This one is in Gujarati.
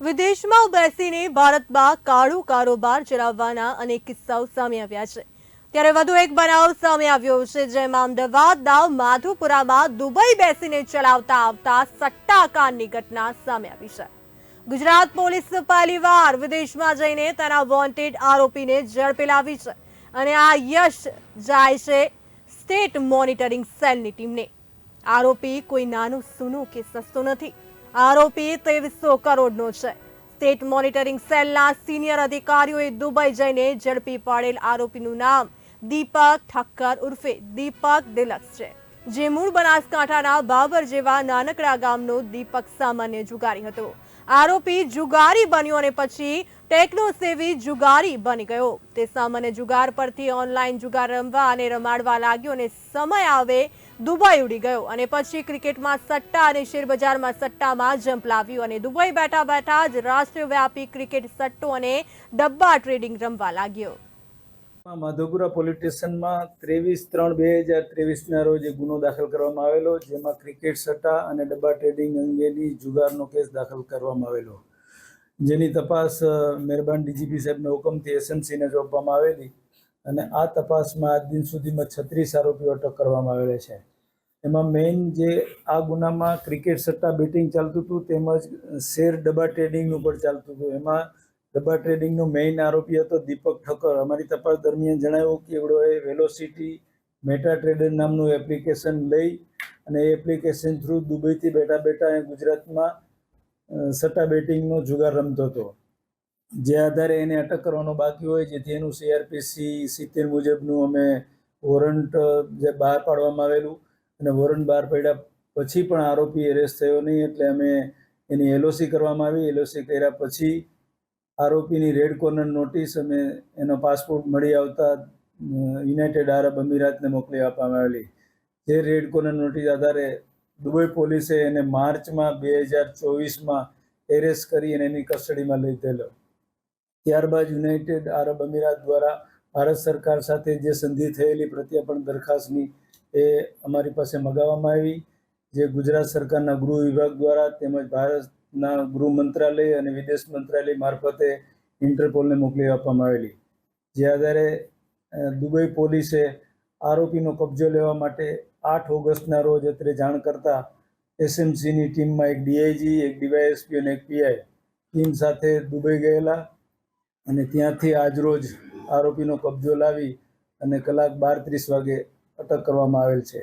વિદેશમાં બેસીને ભારતમાં કાળું કારોબાર ચલાવવાના અનેક કિસ્સાઓ સામે આવ્યા છે. ત્યારે વધુ એક બનાવ સામે આવ્યો છે, જેમાં અમદાવાદના માધુપુરામાં દુબઈ બેસીને ચલાવતા આવતા સટ્ટાકાંડની ઘટના સામે આવી છે. ગુજરાત પોલીસ પહેલીવાર વિદેશમાં જઈને તેના વોન્ટેડ આરોપીને ઝડપી લાવી છે અને આ યશ જાય છે સ્ટેટ મોનિટરિંગ સેલની ટીમને. આરોપી કોઈ નાનું, સૂનું કે સસ્તો નથી. આરોપી ત્રેવીસો કરોડનો છે. સ્ટેટ મોનિટરિંગ સેલના સિનિયર અધિકારીઓએ દુબઈ જઈને ઝડપી પાડેલ આરોપીનું નામ દીપક ઠક્કર ઉર્ફે દીપક દિલક્સ છે. જે મૂળ બનાસકાંઠાના બાબર જેવા નાનકડા ગામનો દીપક સામાન્ય જુગારી હતો. આરોપી જુગારી બન્યો અને પછી ટેકનો સેવી જુગારી બની ગયો. તે સામાન્ય જુગાર પરથી ઓનલાઈન જુગાર રમવા અને રમાડવા લાગ્યો અને સમય આવે દુબઈ ઉડી ગયો. અને પછી ક્રિકેટમાં સટ્ટા અને શેરબજારમાં સટ્ટામાં જંપ લાવ્યું અને દુબઈ બેઠા બેઠા જ રાષ્ટ્રવ્યાપી ક્રિકેટ સટ્ટો અને ડબ્બા ટ્રેડિંગ રમવા લાગ્યો. માધવપુરા પોલીસ સ્ટેશનમાં ત્રેવીસ ત્રણ બે હજાર ત્રેવીસના રોજ ગુનો દાખલ કરવામાં આવેલો, જેમાં ક્રિકેટ સટ્ટા અને ડબ્બા ટ્રેડિંગ અંગેની જુગારનો કેસ દાખલ કરવામાં આવેલો. જેની તપાસ મહેરબાન ડીજીપી સાહેબના હુકમથી એસએમસીને સોંપવામાં આવેલી અને આ તપાસમાં આજ દિન સુધીમાં છત્રીસ આરોપીઓ અટક કરવામાં આવેલા છે. એમાં મેઇન જે આ ગુનામાં ક્રિકેટ સટ્ટા બેટિંગ ચાલતું હતું તેમજ શેર ડબ્બા ટ્રેડિંગનું પણ ચાલતું હતું. એમાં ડબ્બા ટ્રેડિંગનો મેઇન આરોપી હતો દીપક ઠક્કર. અમારી તપાસ દરમિયાન જણાવ્યું કે એવડોએ વેલોસિટી મેટા ટ્રેડર નામનું એપ્લિકેશન લઈ અને એ એપ્લિકેશન થ્રુ દુબઈથી બેઠા બેઠા ગુજરાતમાં સટ્ટા બેટિંગનો જુગાર રમતો હતો. જે આધારે એને અટક કરવાનો બાકી હોય, જેથી એનું સીઆરપીસી સિત્તેર મુજબનું અમે વોરંટ, જે બહાર પાડવામાં આવેલું અને વોરંટ બહાર પાડ્યા પછી પણ આરોપી એરેસ્ટ થયો નહીં, એટલે અમે એની એલઓસી કરવામાં આવી. એલઓસી કર્યા પછી આરોપીની રેડ કોર્નર નોટિસ અમે એનો પાસપોર્ટ મળી આવતા યુનાઇટેડ આરબ અમીરાતને મોકલી આપવામાં આવેલી. જે રેડ કોર્નર નોટિસ આધારે દુબઈ પોલીસે એને માર્ચમાં બે હજાર ચોવીસમાં એરેસ્ટ કરી અને એની કસ્ટડીમાં લીધેલો ત્યારબાદ યુનાઇટેડ આરબ અમીરાત દ્વારા ભારત સરકાર સાથે જે સંધિ થયેલી પ્રત્યાપણ દરખાસ્તની એ અમારી પાસે મગાવવામાં આવી, જે ગુજરાત સરકારના ગૃહ વિભાગ દ્વારા તેમજ ભારતના ગૃહ મંત્રાલય અને વિદેશ મંત્રાલય મારફતે ઇન્ટરપોલને મોકલી આપવામાં આવેલી. જે આધારે દુબઈ પોલીસે આરોપીનો કબજો લેવા માટે આઠ ઓગસ્ટના રોજ અત્રે જાણ કરતા એસએમસીની ટીમમાં એક ડીઆઈજી, એક ડીવાયએસપી અને એક પીઆઈ ટીમ સાથે દુબઈ ગયેલા અને ત્યાંથી આજરોજ આરોપીનો કબજો લાવી અને કલાક બાર ત્રીસ વાગે અટક કરવામાં આવેલ છે.